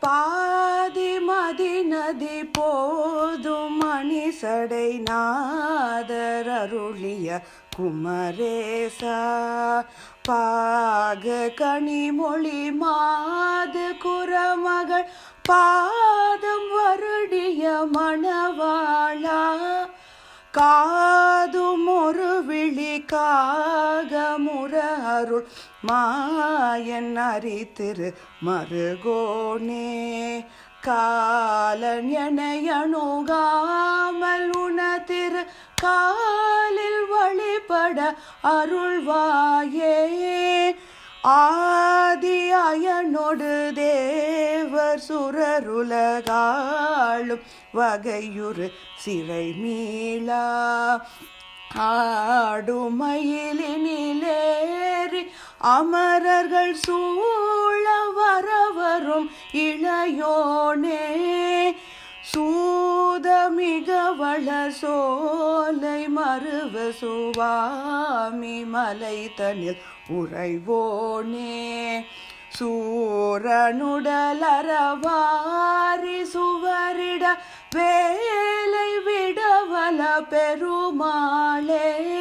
பாதி மதி நதி போதும் மணி சடை நாதர் அருளிய குமரேசா. பாக கனிமொழி மாது குரமகள் பாதம் வருடிய மணவாளா. கா விழிக்காக முற அருள் மாயன் அறித்திரு மருகோனே. காலன் அணுகாமல் உணதிரு காலில் வழிபட அருள்வாயே. ஆதி அயனொடு தேவர் சுரருலகாளும் வகையுறு சிறை மீளா. ஆடுமயிலினிலேறி அமரர்கள் சூழ வரவரும் இளையோனே. சூதமிக வள சோலை மருவ சுவாமி மலை தனில் உறைவோனே. சூரனுடலரவாரி சுவரிட வே பெருமாளே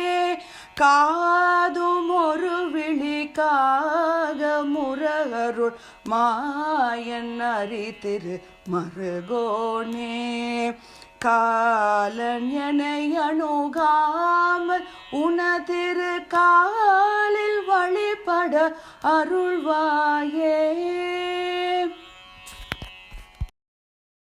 காதும் ஒரு விழிக்காக முரகருள் மாயன் அரித்திரு மருகோனே. காலன் என அணுகாமல் உனதிரு காலில் வழிபட அருள்வாயே.